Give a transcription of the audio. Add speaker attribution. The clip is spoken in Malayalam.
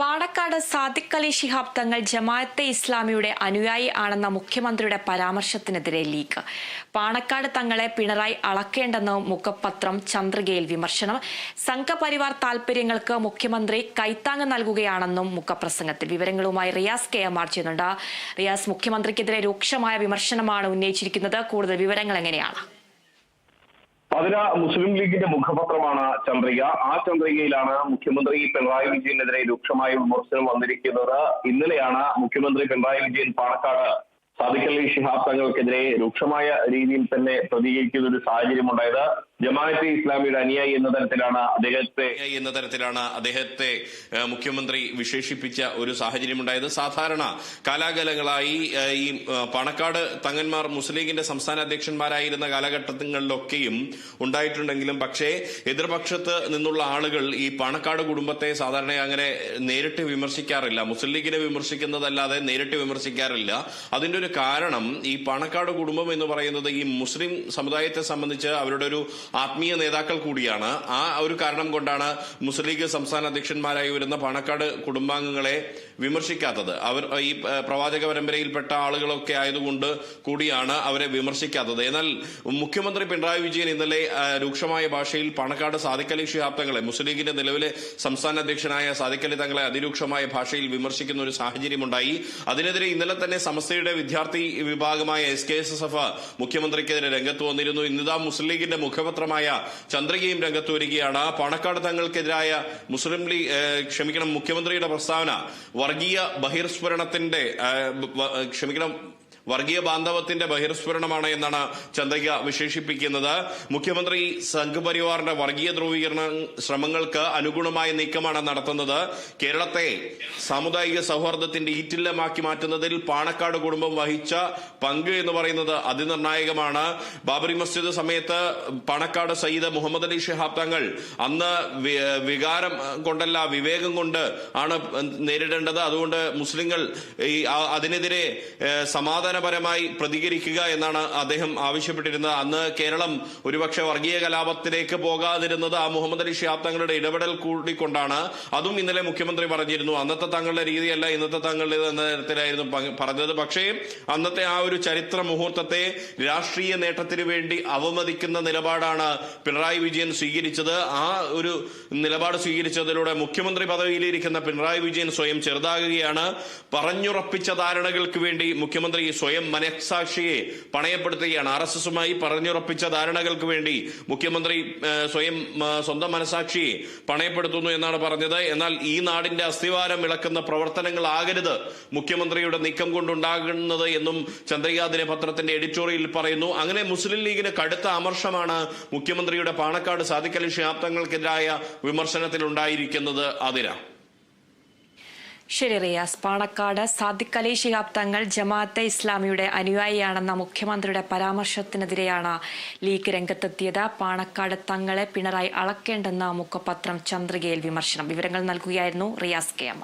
Speaker 1: പാണക്കാട് സാദിഖ് അലി ശിഹാബ് തങ്ങൾ ജമാഅത്തെ ഇസ്ലാമിയുടെ അനുയായി ആണെന്ന മുഖ്യമന്ത്രിയുടെ പരാമർശത്തിനെതിരെ ലീഗ്. പാണക്കാട് തങ്ങളെ പിണറായി അളക്കേണ്ടെന്ന് മുഖപത്രം ചന്ദ്രികയിൽ വിമർശനം. സംഘപരിവാർ താൽപര്യങ്ങൾക്ക് മുഖ്യമന്ത്രി കൈത്താങ് നൽകുകയാണെന്നും മുഖപ്രസംഗത്തിൽ വിവരങ്ങളുമായി റിയാസ് കെ എം ആർ ചെയ്യുന്നുണ്ട്. റിയാസ് മുഖ്യമന്ത്രിക്കെതിരെ രൂക്ഷമായ വിമർശനമാണ് ഉന്നയിച്ചിരിക്കുന്നത്. കൂടുതൽ വിവരങ്ങൾ എങ്ങനെയാണ്?
Speaker 2: അതിന് മുസ്ലിം ലീഗിന്റെ മുഖപത്രമാണ് ചന്ദ്രിക. ആ ചന്ദ്രികയിലാണ് മുഖ്യമന്ത്രി പിണറായി വിജയനെതിരെ രൂക്ഷമായ വിമർശനം വന്നിരിക്കുന്നത്. ഇന്നലെയാണ് മുഖ്യമന്ത്രി പിണറായി വിജയൻ പാണക്കാട് സാദിഖലി ശിഹാബ് തങ്ങൾക്കെതിരെ രൂക്ഷമായ രീതിയിൽ തന്നെ പ്രതികരിക്കുന്ന ഒരു സാഹചര്യം ഉണ്ടായത് ജമാഅത്തെ ഇസ്ലാമിയുടെ അനുയായി എന്ന തരത്തിലാണ് അദ്ദേഹത്തെ
Speaker 3: എന്ന തരത്തിലാണ് അദ്ദേഹത്തെ മുഖ്യമന്ത്രി വിശേഷിപ്പിച്ച ഒരു സാഹചര്യം ഉണ്ടായത്. സാധാരണ കാലാകാലങ്ങളായി ഈ പണക്കാട് തങ്ങന്മാർ മുസ്ലിം ലീഗിന്റെ സംസ്ഥാന അധ്യക്ഷന്മാരായിരുന്ന കാലഘട്ടങ്ങളിലൊക്കെയും ഉണ്ടായിട്ടുണ്ടെങ്കിലും പക്ഷേ എതിർപക്ഷത്ത് നിന്നുള്ള ആളുകൾ ഈ പണക്കാട് കുടുംബത്തെ സാധാരണ അങ്ങനെ നേരിട്ട് വിമർശിക്കാറില്ല. മുസ്ലിം ലീഗിനെ വിമർശിക്കുന്നതല്ലാതെ നേരിട്ട് വിമർശിക്കാറില്ല. അതിന്റെ ഒരു കാരണം ഈ പണക്കാട് കുടുംബം എന്ന് പറയുന്നത് ഈ മുസ്ലിം സമുദായത്തെ സംബന്ധിച്ച് അവരുടെ ഒരു ആത്മീയ നേതാക്കൾ കൂടിയാണ്. ആ ഒരു കാരണം കൊണ്ടാണ് മുസ്ലിം ലീഗ് സംസ്ഥാന അധ്യക്ഷന്മാരായി വരുന്ന പണക്കാട് കുടുംബാംഗങ്ങളെ വിമർശിക്കാത്തത്. അവർ ഈ പ്രവാചക പരമ്പരയിൽപ്പെട്ട ആളുകളൊക്കെ ആയതുകൊണ്ട് കൂടിയാണ് അവരെ വിമർശിക്കാത്തത്. എന്നാൽ മുഖ്യമന്ത്രി പിണറായി വിജയൻ ഇന്നലെ രൂക്ഷമായ ഭാഷയിൽ പണക്കാട് സാദിഖ് അലി ശിഹാബ് തങ്ങളെ മുസ്ലിം ലീഗിന്റെ നിലവിലെ സംസ്ഥാന അധ്യക്ഷനായ സാദിഖ് തങ്ങളെ അതിരൂക്ഷമായ ഭാഷയിൽ വിമർശിക്കുന്ന ഒരു സാഹചര്യമുണ്ടായി. അതിനെതിരെ ഇന്നലെ തന്നെ സമസ്തയുടെ വിദ്യാർത്ഥി വിഭാഗമായ S K S S F മുഖ്യമന്ത്രിക്കെതിരെ രംഗത്ത് വന്നിരുന്നു. ഇന്നിതാ മുസ്ലിം ലീഗിന്റെ മുഖപത്രമായ ചന്ദ്രികയും രംഗത്ത് വരികയാണ്. പാണക്കാട് തങ്ങൾക്കെതിരായ മുസ്ലിം ലീഗ് ക്ഷമിക്കണം മുഖ്യമന്ത്രിയുടെ പ്രസ്താവന വർഗീയ ബഹിർസ്ഫുരണത്തിന്റെ ക്ഷമിക്കണം വർഗീയ ബാന്ധവത്തിന്റെ ബഹിർസ്ഫുരണമാണ് എന്നാണ് ചന്ദ്രിക വിശേഷിപ്പിക്കുന്നത്. മുഖ്യമന്ത്രി സംഘപരിവാറിന്റെ വർഗീയ ധ്രുവീകരണ ശ്രമങ്ങൾക്ക് അനുഗുണമായ നീക്കമാണ് നടത്തുന്നത്. കേരളത്തെ സാമുദായിക സൗഹാർദ്ദത്തിന്റെ ഈറ്റില്ലമാക്കി മാറ്റുന്നതിൽ പാണക്കാട് കുടുംബം വഹിച്ച പങ്ക് എന്ന് പറയുന്നത് അതിനിർണായകമാണ്. ബാബറി മസ്ജിദ് സമയത്ത് പാണക്കാട് സയ്യിദ് മുഹമ്മദ് അലി ഷിഹാബ് തങ്ങൾ അന്ന് വികാരം കൊണ്ടല്ല വിവേകം കൊണ്ട് ആണ് നേരിടേണ്ടത്. അതുകൊണ്ട് മുസ്ലിങ്ങൾ അതിനെതിരെ ഏഹ്, സമാധാനപരമായി പ്രതികരിക്കുക എന്നാണ് അദ്ദേഹം ആവശ്യപ്പെട്ടിരുന്നത്. അന്ന് കേരളം ഒരുപക്ഷെ വർഗീയ കലാപത്തിലേക്ക് പോകാതിരുന്നത് ആ മുഹമ്മദ് അലി ഷിഹാബ് തങ്ങളുടെ ഇടപെടൽ കൂടിക്കൊണ്ടാണ്. അതും ഇന്നലെ മുഖ്യമന്ത്രി പറഞ്ഞിരുന്നു. അന്നത്തെ തങ്ങളുടെ രീതിയല്ല ഇന്നത്തെ തങ്ങളുടെ എന്ന തരത്തിലായിരുന്നു പറഞ്ഞത്. പക്ഷേ അന്നത്തെ ആ ഒരു ചരിത്ര മുഹൂർത്തത്തെ രാഷ്ട്രീയ നേട്ടത്തിന് വേണ്ടി അവമതിക്കുന്ന നിലപാടാണ് പിണറായി വിജയൻ സ്വീകരിച്ചത്. ആ ഒരു നിലപാട് സ്വീകരിച്ചതിലൂടെ മുഖ്യമന്ത്രി പദവിയിലിരിക്കുന്ന പിണറായി വിജയൻ സ്വയം ചെറുതാകുകയാണ്. പറഞ്ഞുറപ്പിച്ച ധാരണകൾക്ക് വേണ്ടി മുഖ്യമന്ത്രി സ്വയം മനസാക്ഷിയെ പണയപ്പെടുത്തുകയാണ്. ആർ എസ് എസുമായി പറഞ്ഞുറപ്പിച്ച ധാരണകൾക്ക് വേണ്ടി മുഖ്യമന്ത്രി സ്വയം സ്വന്തം മനസാക്ഷിയെ പണയപ്പെടുത്തുന്നു എന്നാണ് പറഞ്ഞത്. എന്നാൽ ഈ നാടിന്റെ അസ്ഥിവാരം ഇളക്കുന്ന പ്രവർത്തനങ്ങളാകരുത് മുഖ്യമന്ത്രിയുടെ നീക്കം കൊണ്ടുണ്ടാകുന്നത് എന്നും ചന്ദ്രികാ ദിനപത്രത്തിന്റെ എഡിറ്റോറിയൽ പറയുന്നു. അങ്ങനെ മുസ്ലിം ലീഗിന് കടുത്ത അമർഷമാണ് മുഖ്യമന്ത്രിയുടെ പാണക്കാട് സാദിഖലി ശിഹാബ് വിമർശനത്തിൽ ഉണ്ടായിരിക്കുന്നത് അതിര
Speaker 1: ശരി റിയാസ് പാണക്കാട് സാദിഖ് അലി ശിഹാബ് തങ്ങൾ ജമാഅത്തെ ഇസ്ലാമിയുടെ അനുയായിയാണെന്ന മുഖ്യമന്ത്രിയുടെ പരാമർശത്തിനെതിരെയാണ് ലീഗ് രംഗത്തെത്തിയത്. പാണക്കാട് തങ്ങളെ പിണറായി അളക്കേണ്ടെന്ന മുഖപത്രം ചന്ദ്രികയിൽ വിമർശനം. വിവരങ്ങൾ നൽകുകയായിരുന്നു റിയാസ് കെ എം